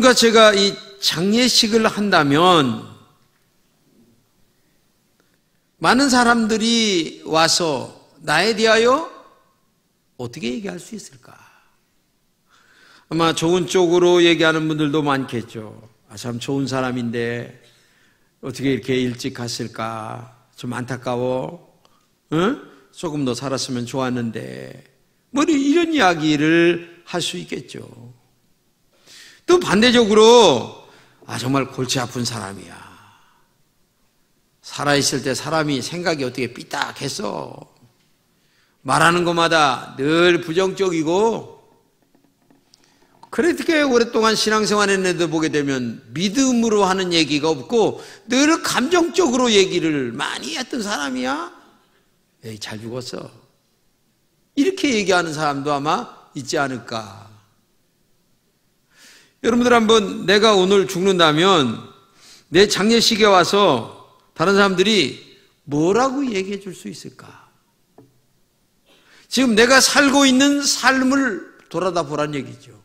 여러분과 제가 이 장례식을 한다면 많은 사람들이 와서 나에 대하여 어떻게 얘기할 수 있을까? 아마 좋은 쪽으로 얘기하는 분들도 많겠죠. 아, 참 좋은 사람인데 어떻게 이렇게 일찍 갔을까? 좀 안타까워. 응? 조금 더 살았으면 좋았는데. 뭐 이런 이야기를 할 수 있겠죠. 또 반대적으로 아 정말 골치 아픈 사람이야. 살아 있을 때 사람이 생각이 어떻게 삐딱했어. 말하는 것마다 늘 부정적이고, 그렇게 오랫동안 신앙생활 했는데 보게 되면 믿음으로 하는 얘기가 없고 늘 감정적으로 얘기를 많이 했던 사람이야? 에이, 잘 죽었어. 이렇게 얘기하는 사람도 아마 있지 않을까. 여러분들 한번 내가 오늘 죽는다면 내 장례식에 와서 다른 사람들이 뭐라고 얘기해 줄 수 있을까? 지금 내가 살고 있는 삶을 돌아다 보란 얘기죠.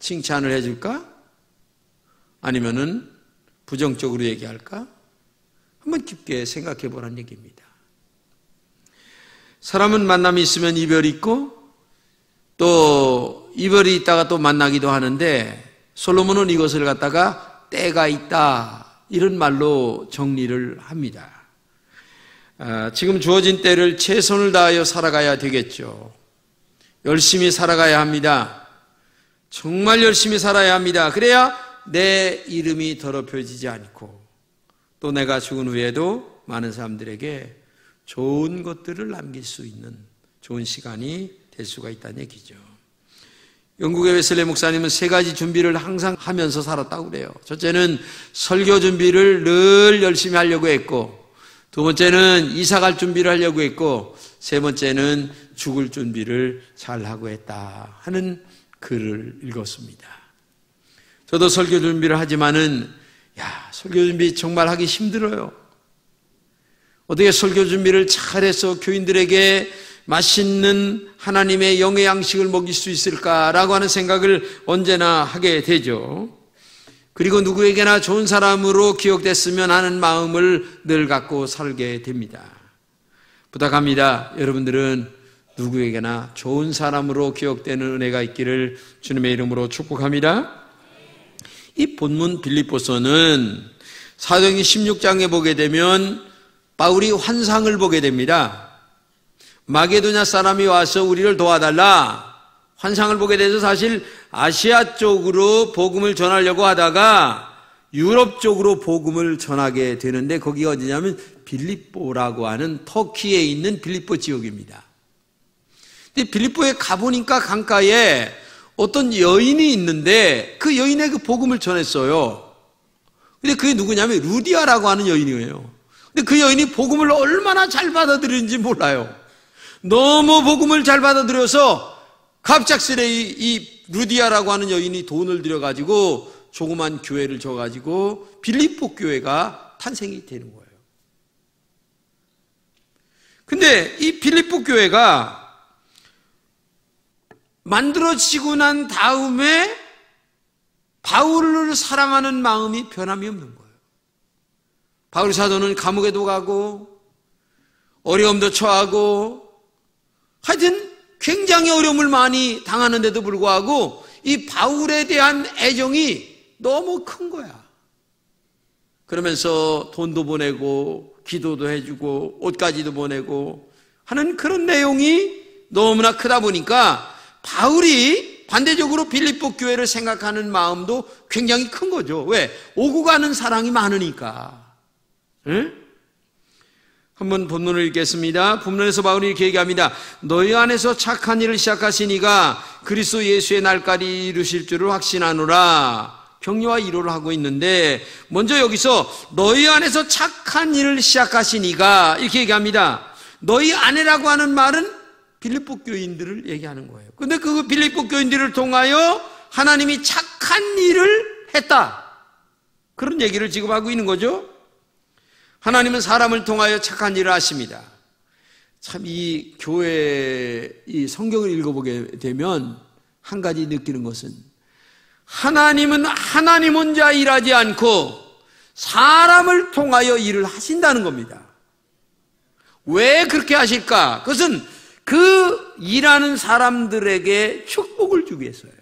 칭찬을 해줄까? 아니면은 부정적으로 얘기할까? 한번 깊게 생각해 보란 얘기입니다. 사람은 만남이 있으면 이별이 있고 또 이별이 있다가 또 만나기도 하는데 솔로몬은 이것을 갖다가 때가 있다 이런 말로 정리를 합니다. 아, 지금 주어진 때를 최선을 다하여 살아가야 되겠죠. 열심히 살아가야 합니다. 정말 열심히 살아야 합니다. 그래야 내 이름이 더럽혀지지 않고 또 내가 죽은 후에도 많은 사람들에게 좋은 것들을 남길 수 있는 좋은 시간이 될 수가 있다는 얘기죠. 영국의 웨슬레 목사님은 세 가지 준비를 항상 하면서 살았다고 그래요. 첫째는 설교 준비를 늘 열심히 하려고 했고, 두 번째는 이사 갈 준비를 하려고 했고, 세 번째는 죽을 준비를 잘 하고 했다 하는 글을 읽었습니다. 저도 설교 준비를 하지만은, 야, 설교 준비 정말 하기 힘들어요. 어떻게 설교 준비를 잘해서 교인들에게 맛있는 하나님의 영의 양식을 먹일 수 있을까라고 하는 생각을 언제나 하게 되죠. 그리고 누구에게나 좋은 사람으로 기억됐으면 하는 마음을 늘 갖고 살게 됩니다. 부탁합니다. 여러분들은 누구에게나 좋은 사람으로 기억되는 은혜가 있기를 주님의 이름으로 축복합니다. 이 본문 빌립보서는 사도행 16장에 보게 되면 바울이 환상을 보게 됩니다. 마게도냐 사람이 와서 우리를 도와달라. 환상을 보게 돼서 사실 아시아 쪽으로 복음을 전하려고 하다가 유럽 쪽으로 복음을 전하게 되는데 거기가 어디냐면 빌립보라고 하는 터키에 있는 빌립보 지역입니다. 근데 빌립보에 가보니까 강가에 어떤 여인이 있는데 그 여인의 그 복음을 전했어요. 근데 그게 누구냐면 루디아라고 하는 여인이에요. 근데 그 여인이 복음을 얼마나 잘 받아들이는지 몰라요. 너무 복음을 잘 받아들여서 갑작스레 이, 이 루디아라고 하는 여인이 돈을 들여가지고 조그만 교회를 줘가지고 빌립보 교회가 탄생이 되는 거예요. 근데 이 빌립보 교회가 만들어지고 난 다음에 바울을 사랑하는 마음이 변함이 없는 거예요. 바울 사도는 감옥에도 가고 어려움도 처하고 하여튼 굉장히 어려움을 많이 당하는데도 불구하고 이 바울에 대한 애정이 너무 큰 거야. 그러면서 돈도 보내고 기도도 해주고 옷까지도 보내고 하는 그런 내용이 너무나 크다 보니까 바울이 반대적으로 빌립보 교회를 생각하는 마음도 굉장히 큰 거죠. 왜? 오고 가는 사랑이 많으니까. 응? 한번 본문을 읽겠습니다. 본문에서 바울이 이렇게 얘기합니다. 너희 안에서 착한 일을 시작하시니가 그리스도 예수의 날까지 이루실 줄을 확신하노라. 격려와 위로를 하고 있는데 먼저 여기서 너희 안에서 착한 일을 시작하시니가 이렇게 얘기합니다. 너희 안에라고 하는 말은 빌립보 교인들을 얘기하는 거예요. 근데 그 빌립보 교인들을 통하여 하나님이 착한 일을 했다. 그런 얘기를 지금 하고 있는 거죠. 하나님은 사람을 통하여 착한 일을 하십니다. 참 이 교회 이 성경을 읽어보게 되면 한 가지 느끼는 것은 하나님은 하나님 혼자 일하지 않고 사람을 통하여 일을 하신다는 겁니다. 왜 그렇게 하실까? 그것은 그 일하는 사람들에게 축복을 주기 위해서예요.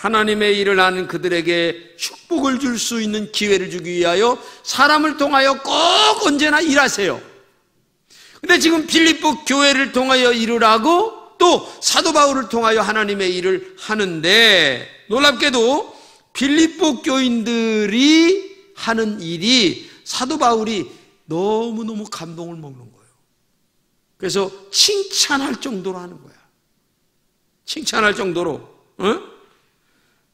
하나님의 일을 하는 그들에게 축복을 줄 수 있는 기회를 주기 위하여 사람을 통하여 꼭 언제나 일하세요. 근데 지금 필리포 교회를 통하여 일을 하고 또 사도 바울을 통하여 하나님의 일을 하는데 놀랍게도 필리포 교인들이 하는 일이 사도 바울이 너무너무 감동을 먹는 거예요. 그래서 칭찬할 정도로 하는 거야. 칭찬할 정도로. 어?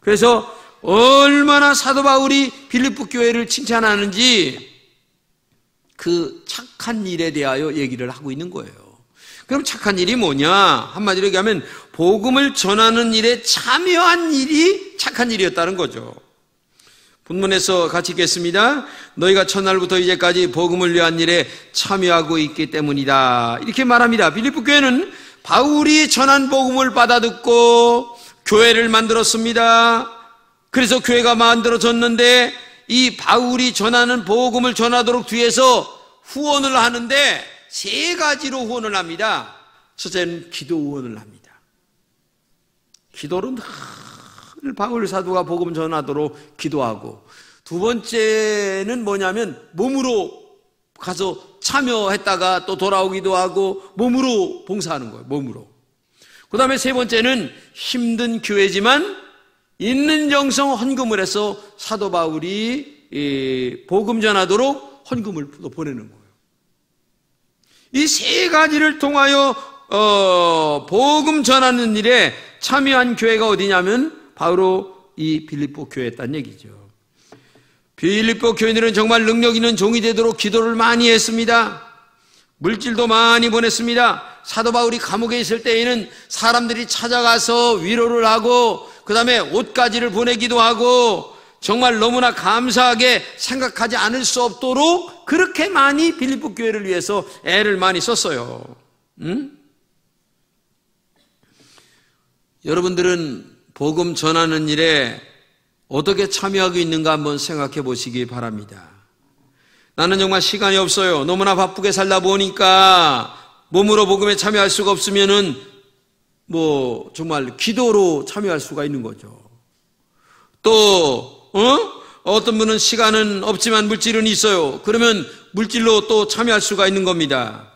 그래서 얼마나 사도 바울이 빌립보 교회를 칭찬하는지 그 착한 일에 대하여 얘기를 하고 있는 거예요. 그럼 착한 일이 뭐냐? 한마디로 얘기하면 복음을 전하는 일에 참여한 일이 착한 일이었다는 거죠. 본문에서 같이 읽겠습니다. 너희가 첫날부터 이제까지 복음을 위한 일에 참여하고 있기 때문이다. 이렇게 말합니다. 빌립보 교회는 바울이 전한 복음을 받아 듣고 교회를 만들었습니다. 그래서 교회가 만들어졌는데 이 바울이 전하는 복음을 전하도록 뒤에서 후원을 하는데 세 가지로 후원을 합니다. 첫째는 기도 후원을 합니다. 기도는 늘 바울 사도가 복음 전하도록 기도하고 두 번째는 뭐냐면 몸으로 가서 참여했다가 또 돌아오기도 하고 몸으로 봉사하는 거예요. 몸으로. 그 다음에 세 번째는 힘든 교회지만 있는 정성 헌금을 해서 사도 바울이 복음 전하도록 헌금을 보내는 거예요. 이 세 가지를 통하여 어, 복음 전하는 일에 참여한 교회가 어디냐면 바로 이 빌립보 교회였다는 얘기죠. 빌립보 교인들은 정말 능력 있는 종이 되도록 기도를 많이 했습니다. 물질도 많이 보냈습니다. 사도 바울이 감옥에 있을 때에는 사람들이 찾아가서 위로를 하고 그 다음에 옷가지를 보내기도 하고 정말 너무나 감사하게 생각하지 않을 수 없도록 그렇게 많이 빌립보 교회를 위해서 애를 많이 썼어요. 응? 여러분들은 복음 전하는 일에 어떻게 참여하고 있는가 한번 생각해 보시기 바랍니다. 나는 정말 시간이 없어요. 너무나 바쁘게 살다 보니까 몸으로 복음에 참여할 수가 없으면은 뭐 정말 기도로 참여할 수가 있는 거죠. 또, 어? 어떤 분은 시간은 없지만 물질은 있어요. 그러면 물질로 또 참여할 수가 있는 겁니다.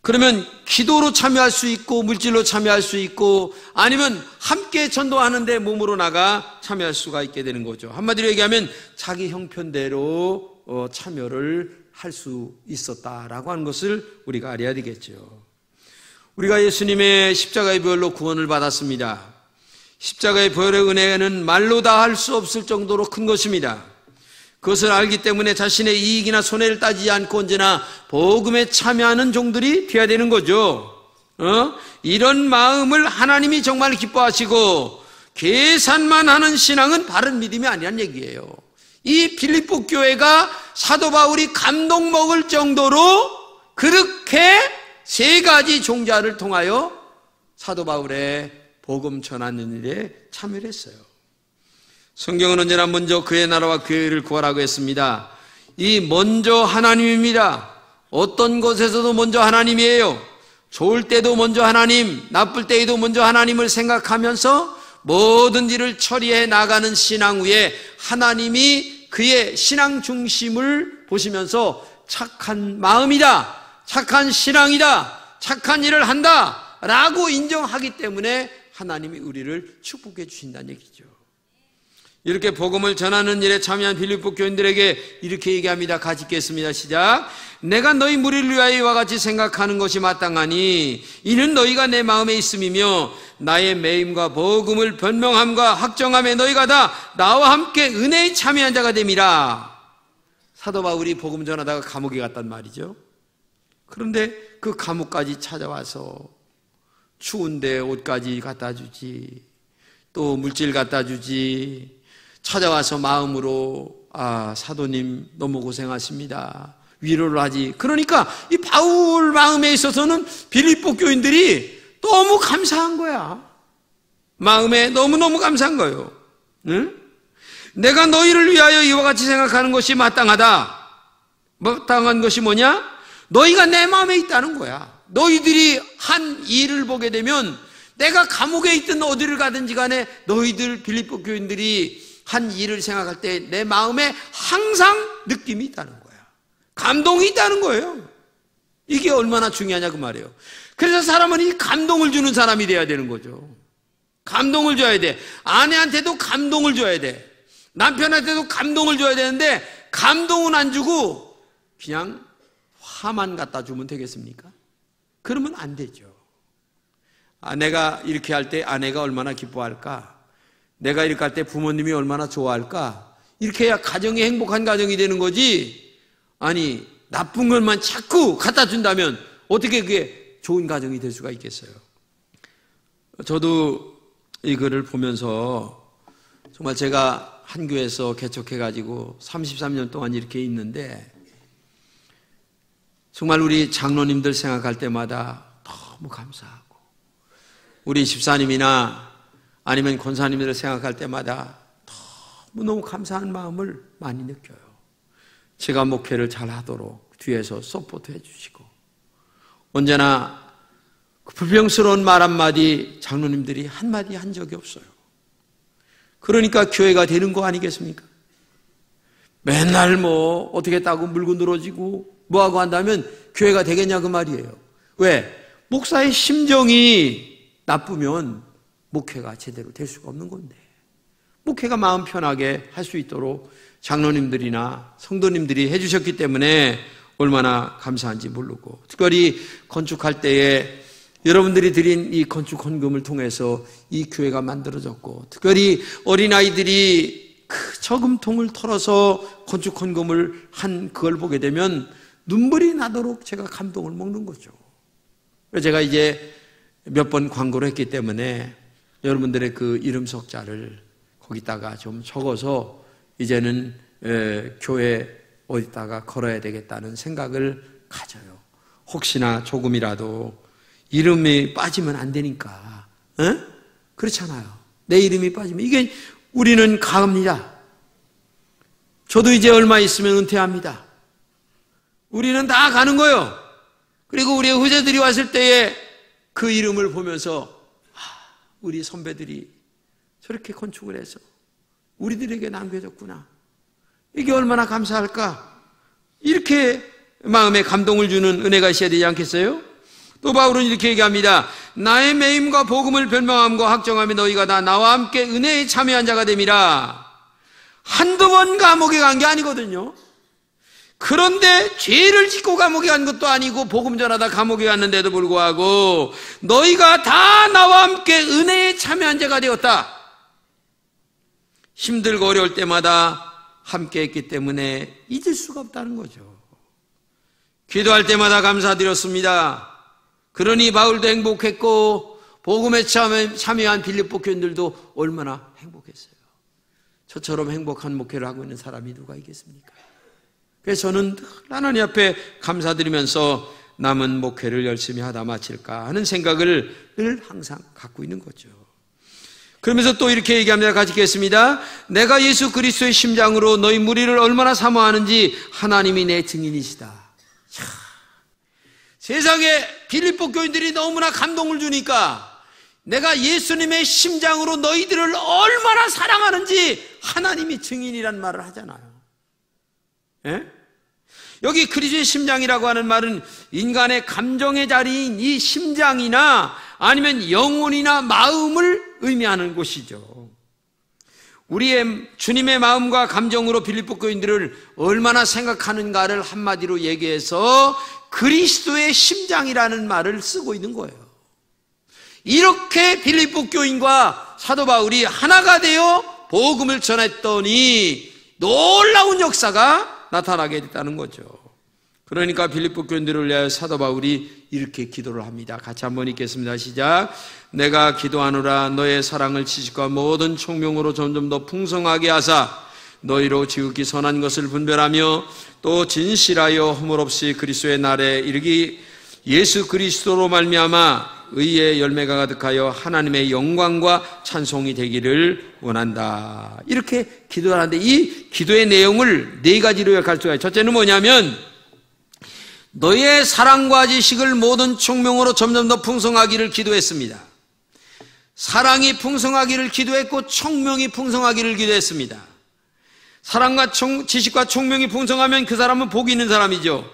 그러면 기도로 참여할 수 있고 물질로 참여할 수 있고 아니면 함께 전도하는데 몸으로 나가 참여할 수가 있게 되는 거죠. 한마디로 얘기하면 자기 형편대로 어, 참여를 할 수 있었다라고 하는 것을 우리가 알아야 되겠죠. 우리가 예수님의 십자가의 보혈로 구원을 받았습니다. 십자가의 보혈의 은혜는 말로 다 할 수 없을 정도로 큰 것입니다. 그것을 알기 때문에 자신의 이익이나 손해를 따지지 않고 언제나 복음에 참여하는 종들이 되어야 되는 거죠. 어? 이런 마음을 하나님이 정말 기뻐하시고 계산만 하는 신앙은 바른 믿음이 아니란 얘기예요. 이 필리포 교회가 사도 바울이 감동 먹을 정도로 그렇게 세 가지 종자를 통하여 사도 바울의 복음 전하는 일에 참여를 했어요. 성경은 언제나 먼저 그의 나라와 교회를 구하라고 했습니다. 이 먼저 하나님입니다. 어떤 것에서도 먼저 하나님이에요. 좋을 때도 먼저 하나님, 나쁠 때에도 먼저 하나님을 생각하면서 모든 일을 처리해 나가는 신앙 위에 하나님이 그의 신앙 중심을 보시면서 착한 마음이다, 착한 신앙이다, 착한 일을 한다, 라고 인정하기 때문에 하나님이 우리를 축복해 주신다는 얘기죠. 이렇게 복음을 전하는 일에 참여한 빌립보 교인들에게 이렇게 얘기합니다. 같이 읽겠습니다. 시작. 내가 너희 무리를 위하여 이와 같이 생각하는 것이 마땅하니 이는 너희가 내 마음에 있음이며 나의 매임과 복음을 변명함과 확정함에 너희가 다 나와 함께 은혜에 참여한 자가 됨이라. 사도 바울이 복음 전하다가 감옥에 갔단 말이죠. 그런데 그 감옥까지 찾아와서 추운데 옷까지 갖다 주지. 또 물질 갖다 주지. 찾아와서 마음으로 아 사도님 너무 고생하십니다. 위로를 하지. 그러니까 이 바울 마음에 있어서는 빌립보 교인들이 너무 감사한 거야. 마음에 너무너무 감사한 거예요. 응? 내가 너희를 위하여 이와 같이 생각하는 것이 마땅하다. 마땅한 것이 뭐냐? 너희가 내 마음에 있다는 거야. 너희들이 한 일을 보게 되면 내가 감옥에 있든 어디를 가든지 간에 너희들 빌립보 교인들이 한 일을 생각할 때 내 마음에 항상 느낌이 있다는 거야. 감동이 있다는 거예요. 이게 얼마나 중요하냐 그 말이에요. 그래서 사람은 이 감동을 주는 사람이 돼야 되는 거죠. 감동을 줘야 돼. 아내한테도 감동을 줘야 돼. 남편한테도 감동을 줘야 되는데 감동은 안 주고 그냥 화만 갖다 주면 되겠습니까? 그러면 안 되죠. 아내가 이렇게 할 때 아내가 얼마나 기뻐할까? 내가 이렇게 할 때 부모님이 얼마나 좋아할까? 이렇게 해야 가정이 행복한 가정이 되는 거지. 아니, 나쁜 것만 자꾸 갖다 준다면 어떻게 그게 좋은 가정이 될 수가 있겠어요? 저도 이거를 보면서 정말 제가 한 교회에서 개척해가지고 33년 동안 이렇게 있는데 정말 우리 장로님들 생각할 때마다 너무 감사하고 우리 집사님이나 아니면 권사님들을 생각할 때마다 너무너무 감사한 마음을 많이 느껴요. 제가 목회를 잘 하도록 뒤에서 서포트 해주시고 언제나 그 불평스러운 말 한마디 장로님들이 한마디 한 적이 없어요. 그러니까 교회가 되는 거 아니겠습니까? 맨날 뭐 어떻게 했다고 물고 늘어지고 뭐하고 한다면 교회가 되겠냐 그 말이에요. 왜? 목사의 심정이 나쁘면 목회가 제대로 될 수가 없는 건데. 목회가 마음 편하게 할 수 있도록 장로님들이나 성도님들이 해주셨기 때문에 얼마나 감사한지 모르고 특별히 건축할 때에 여러분들이 드린 이 건축 헌금을 통해서 이 교회가 만들어졌고 특별히 어린아이들이 그 저금통을 털어서 건축 헌금을 한 그걸 보게 되면 눈물이 나도록 제가 감동을 먹는 거죠. 제가 이제 몇 번 광고를 했기 때문에 여러분들의 그 이름 석자를 거기다가 좀 적어서 이제는 교회 어디다가 걸어야 되겠다는 생각을 가져요. 혹시나 조금이라도 이름이 빠지면 안 되니까. 에? 그렇잖아요. 내 이름이 빠지면 이게 우리는 가입니다. 저도 이제 얼마 있으면 은퇴합니다. 우리는 다 가는 거예요. 그리고 우리의 후제들이 왔을 때에 그 이름을 보면서 아, 우리 선배들이 저렇게 건축을 해서 우리들에게 남겨졌구나. 이게 얼마나 감사할까? 이렇게 마음에 감동을 주는 은혜가 있어야 되지 않겠어요? 또 바울은 이렇게 얘기합니다. 나의 매임과 복음을 변명함과 확정하며 너희가 다 나와 함께 은혜에 참여한 자가 됨이라. 한두 번 감옥에 간 게 아니거든요. 그런데 죄를 짓고 감옥에 간 것도 아니고 복음 전하다 감옥에 갔는데도 불구하고 너희가 다 나와 함께 은혜에 참여한 자가 되었다. 힘들고 어려울 때마다 함께 했기 때문에 잊을 수가 없다는 거죠. 기도할 때마다 감사드렸습니다. 그러니 바울도 행복했고 복음에 참여한 빌립보 교인들도 얼마나 행복했어요. 저처럼 행복한 목회를 하고 있는 사람이 누가 있겠습니까? 그래서 저는 하나님 앞에 감사드리면서 남은 목회를 열심히 하다 마칠까 하는 생각을 늘 항상 갖고 있는 거죠. 그러면서 또 이렇게 얘기합니다. 같이 읽겠습니다. 내가 예수 그리스도의 심장으로 너희 무리를 얼마나 사모하는지 하나님이 내 증인이시다. 자, 세상에 빌립보 교인들이 너무나 감동을 주니까 내가 예수님의 심장으로 너희들을 얼마나 사랑하는지 하나님이 증인이란 말을 하잖아요. 예? 여기 그리스도의 심장이라고 하는 말은 인간의 감정의 자리인 이 심장이나 아니면 영혼이나 마음을 의미하는 곳이죠. 우리의 주님의 마음과 감정으로 빌립보 교인들을 얼마나 생각하는가를 한마디로 얘기해서 그리스도의 심장이라는 말을 쓰고 있는 거예요. 이렇게 빌립보 교인과 사도 바울이 하나가 되어 복음을 전했더니 놀라운 역사가 나타나게 됐다는 거죠. 그러니까 빌립보 교인들을 위하여 사도 바울이 이렇게 기도를 합니다. 같이 한번 읽겠습니다. 시작. 내가 기도하노라 너의 사랑을 지식과 모든 총명으로 점점 더 풍성하게 하사 너희로 지극히 선한 것을 분별하며 또 진실하여 허물 없이 그리스도의 날에 이르기 예수 그리스도로 말미암아 의의 열매가 가득하여 하나님의 영광과 찬송이 되기를 원한다. 이렇게 기도하는데 이 기도의 내용을 네 가지로 요약할 수가 있어요. 첫째는 뭐냐면 너의 사랑과 지식을 모든 총명으로 점점 더 풍성하기를 기도했습니다. 사랑이 풍성하기를 기도했고 총명이 풍성하기를 기도했습니다. 사랑과 총, 지식과 총명이 풍성하면 그 사람은 복이 있는 사람이죠.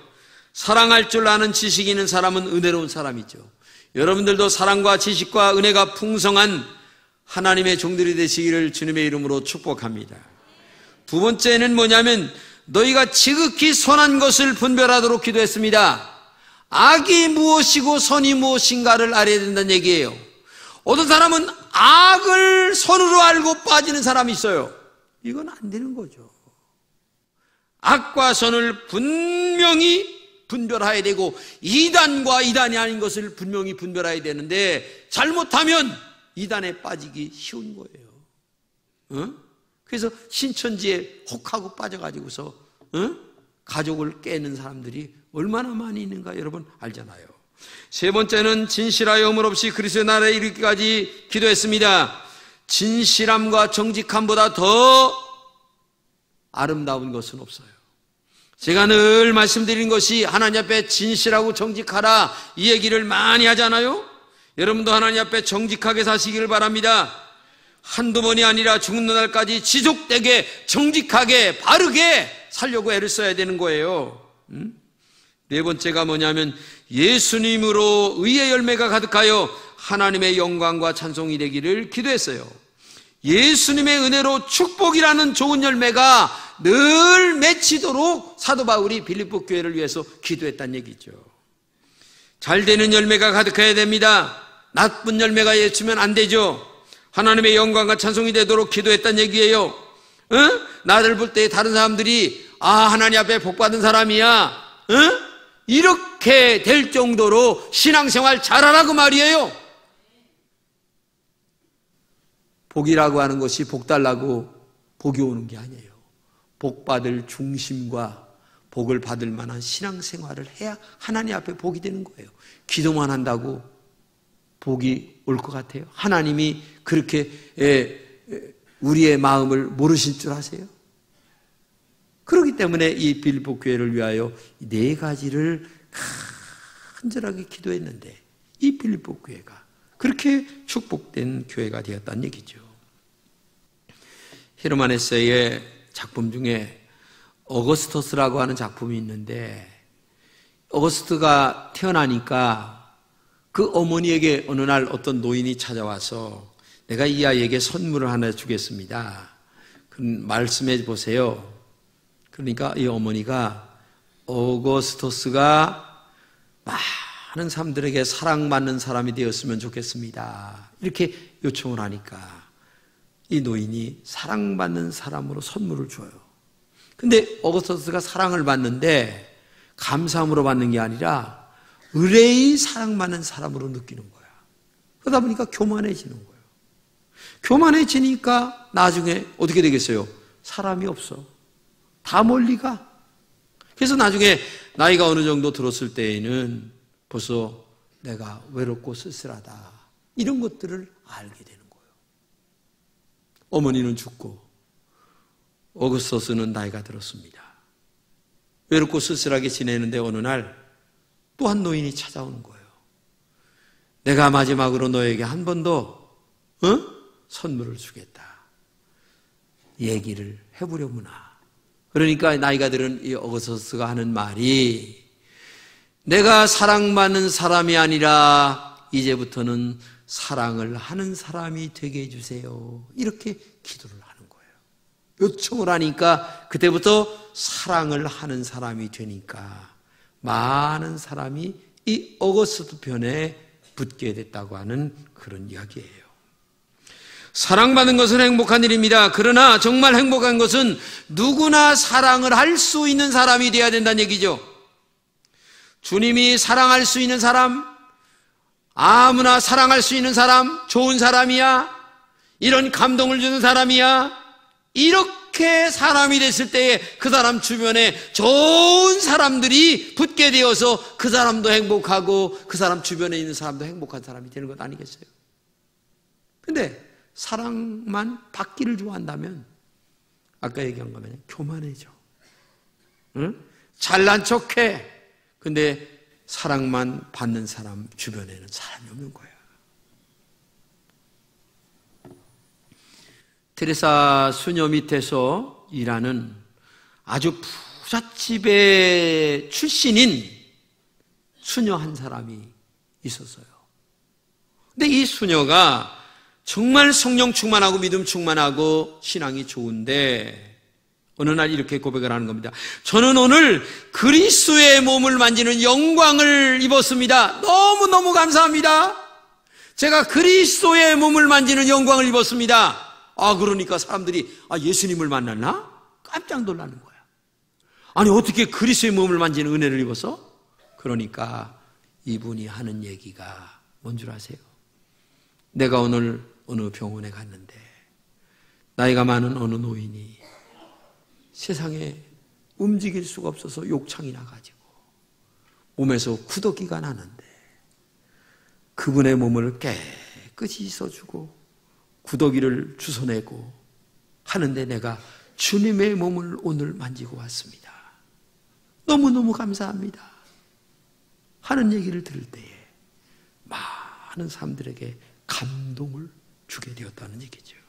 사랑할 줄 아는 지식이 있는 사람은 은혜로운 사람이죠. 여러분들도 사랑과 지식과 은혜가 풍성한 하나님의 종들이 되시기를 주님의 이름으로 축복합니다. 두 번째는 뭐냐면 너희가 지극히 선한 것을 분별하도록 기도했습니다. 악이 무엇이고 선이 무엇인가를 알아야 된다는 얘기예요. 어떤 사람은 악을 선으로 알고 빠지는 사람이 있어요. 이건 안 되는 거죠. 악과 선을 분명히 분별해야 되고 이단과 이단이 아닌 것을 분명히 분별해야 되는데 잘못하면 이단에 빠지기 쉬운 거예요. 어? 그래서 신천지에 혹하고 빠져가지고서 어? 가족을 깨는 사람들이 얼마나 많이 있는가 여러분 알잖아요. 세 번째는 진실하여 허물 없이 그리스도의 나라에 이르기까지 기도했습니다. 진실함과 정직함보다 더 아름다운 것은 없어요. 제가 늘 말씀드린 것이 하나님 앞에 진실하고 정직하라 이 얘기를 많이 하잖아요. 여러분도 하나님 앞에 정직하게 사시기를 바랍니다. 한두 번이 아니라 죽는 날까지 지속되게 정직하게 바르게 살려고 애를 써야 되는 거예요. 음? 네 번째가 뭐냐면 예수님으로 의의 열매가 가득하여 하나님의 영광과 찬송이 되기를 기도했어요. 예수님의 은혜로 축복이라는 좋은 열매가 늘 맺히도록 사도 바울이 빌립보 교회를 위해서 기도했다는 얘기죠. 잘 되는 열매가 가득해야 됩니다. 나쁜 열매가 예치면 안 되죠. 하나님의 영광과 찬송이 되도록 기도했다는 얘기예요. 어? 나를 볼 때 다른 사람들이 아 하나님 앞에 복 받은 사람이야. 어? 이렇게 될 정도로 신앙생활 잘하라고 말이에요. 복이라고 하는 것이 복 달라고 복이 오는 게 아니에요. 복 받을 중심과 복을 받을 만한 신앙생활을 해야 하나님 앞에 복이 되는 거예요. 기도만 한다고 복이 올 것 같아요. 하나님이 그렇게 우리의 마음을 모르실 줄 아세요? 그렇기 때문에 이 빌보 교회를 위하여 네 가지를 간절하게 기도했는데 이 빌보 교회가 그렇게 축복된 교회가 되었다는 얘기죠. 히르마네스의 작품 중에 어거스터스라고 하는 작품이 있는데 어거스트가 태어나니까 그 어머니에게 어느 날 어떤 노인이 찾아와서 내가 이 아이에게 선물을 하나 주겠습니다. 그 말씀해 보세요. 그러니까 이 어머니가 어거스토스가 많은 사람들에게 사랑받는 사람이 되었으면 좋겠습니다. 이렇게 요청을 하니까 이 노인이 사랑받는 사람으로 선물을 줘요. 근데 어거스토스가 사랑을 받는데 감사함으로 받는 게 아니라 의뢰의 사랑받는 사람으로 느끼는 거야. 그러다 보니까 교만해지는 거예요. 교만해지니까 나중에 어떻게 되겠어요? 사람이 없어. 다 멀리 가. 그래서 나중에 나이가 어느 정도 들었을 때에는 벌써 내가 외롭고 쓸쓸하다. 이런 것들을 알게 되는 거예요. 어머니는 죽고 어그스터스는 나이가 들었습니다. 외롭고 쓸쓸하게 지내는데 어느 날 또 한 노인이 찾아오는 거예요. 내가 마지막으로 너에게 한 번 더, 어? 선물을 주겠다. 얘기를 해보려구나. 그러니까 나이가 들은 이 어거스터스가 하는 말이 내가 사랑받는 사람이 아니라 이제부터는 사랑을 하는 사람이 되게 해주세요. 이렇게 기도를 하는 거예요. 요청을 하니까 그때부터 사랑을 하는 사람이 되니까 많은 사람이 이 어거스트 편에 붙게 됐다고 하는 그런 이야기예요. 사랑받는 것은 행복한 일입니다. 그러나 정말 행복한 것은 누구나 사랑을 할 수 있는 사람이 되어야 된다는 얘기죠. 주님이 사랑할 수 있는 사람, 아무나 사랑할 수 있는 사람, 좋은 사람이야, 이런 감동을 주는 사람이야, 이렇게 사람이 됐을 때에 그 사람 주변에 좋은 사람들이 붙게 되어서 그 사람도 행복하고 그 사람 주변에 있는 사람도 행복한 사람이 되는 것 아니겠어요? 근데 사랑만 받기를 좋아한다면 아까 얘기한 거면 교만해져. 응? 잘난 척해. 근데 사랑만 받는 사람 주변에는 사람이 없는 거야. 테레사 수녀 밑에서 일하는 아주 부잣집의 출신인 수녀 한 사람이 있었어요. 근데 이 수녀가 정말 성령 충만하고 믿음 충만하고 신앙이 좋은데 어느 날 이렇게 고백을 하는 겁니다. 저는 오늘 그리스의 몸을 만지는 영광을 입었습니다. 너무너무 감사합니다. 제가 그리스도의 몸을 만지는 영광을 입었습니다. 아, 그러니까 사람들이, 아, 예수님을 만났나? 깜짝 놀라는 거야. 아니, 어떻게 그리스의 몸을 만지는 은혜를 입어서? 그러니까 이분이 하는 얘기가 뭔 줄 아세요? 내가 오늘 어느 병원에 갔는데, 나이가 많은 어느 노인이 세상에 움직일 수가 없어서 욕창이 나가지고, 몸에서 구더기가 나는데, 그분의 몸을 깨끗이 씻어주고, 구더기를 주워내고 하는데 내가 주님의 몸을 오늘 만지고 왔습니다. 너무너무 감사합니다. 하는 얘기를 들을 때에 많은 사람들에게 감동을 주게 되었다는 얘기죠.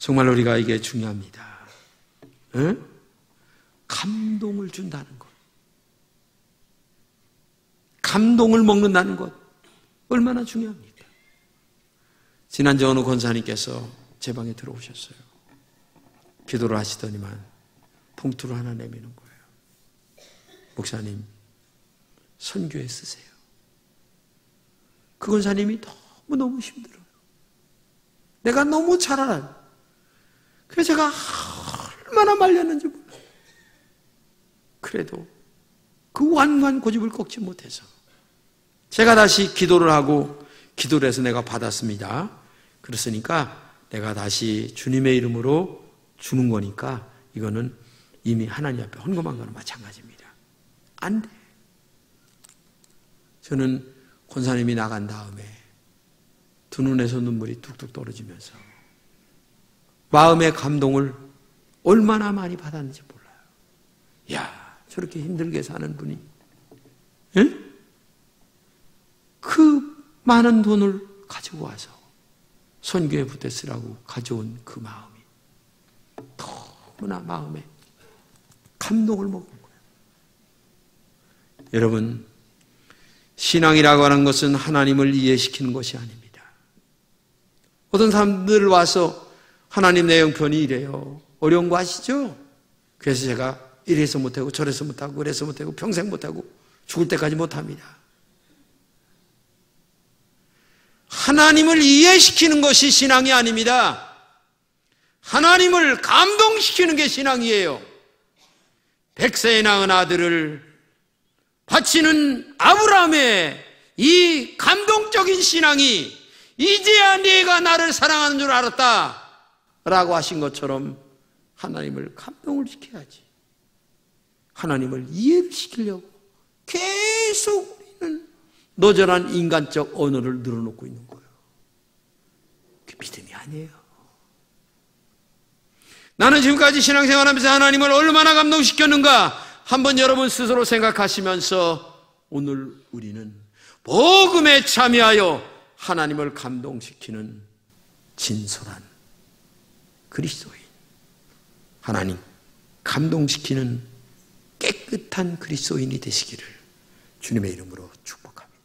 정말 우리가 이게 중요합니다. 응? 감동을 준다는 것. 감동을 먹는다는 것. 얼마나 중요합니까? 지난주 어느 권사님께서 제 방에 들어오셨어요. 기도를 하시더니만 봉투를 하나 내미는 거예요. 목사님, 선교에 쓰세요. 그 권사님이 너무너무 힘들어요. 내가 너무 잘 알아요. 그래서 제가 얼마나 말렸는지 몰라요. 그래도 그 완관 고집을 꺾지 못해서 제가 다시 기도를 하고 기도를 해서 내가 받았습니다. 그랬으니까 내가 다시 주님의 이름으로 주는 거니까 이거는 이미 하나님 앞에 헌금한 거는 마찬가지입니다. 안 돼. 저는 권사님이 나간 다음에 두 눈에서 눈물이 뚝뚝 떨어지면서 마음의 감동을 얼마나 많이 받았는지 몰라요. 야, 저렇게 힘들게 사는 분이, 응? 그 많은 돈을 가지고 와서 선교에 부대쓰라고 가져온 그 마음이 너무나 마음에 감동을 먹은 거예요. 여러분, 신앙이라고 하는 것은 하나님을 이해시키는 것이 아닙니다. 어떤 사람들 와서 하나님 내 형편이 이래요. 어려운 거 아시죠? 그래서 제가 이래서 못하고 저래서 못하고 그래서 못하고 평생 못하고 죽을 때까지 못합니다. 하나님을 이해시키는 것이 신앙이 아닙니다. 하나님을 감동시키는 게 신앙이에요. 백세에 낳은 아들을 바치는 아브라함의 이 감동적인 신앙이 이제야 네가 나를 사랑하는 줄 알았다 라고 하신 것처럼 하나님을 감동을 시켜야지. 하나님을 이해를 시키려고 계속 우리는 노절한 인간적 언어를 늘어놓고 있는 거예요. 그 믿음이 아니에요. 나는 지금까지 신앙생활하면서 하나님을 얼마나 감동시켰는가 한번 여러분 스스로 생각하시면서 오늘 우리는 복음에 참여하여 하나님을 감동시키는 진솔한 그리스도인. 하나님 감동시키는 깨끗한 그리스도인이 되시기를 주님의 이름으로 축복합니다.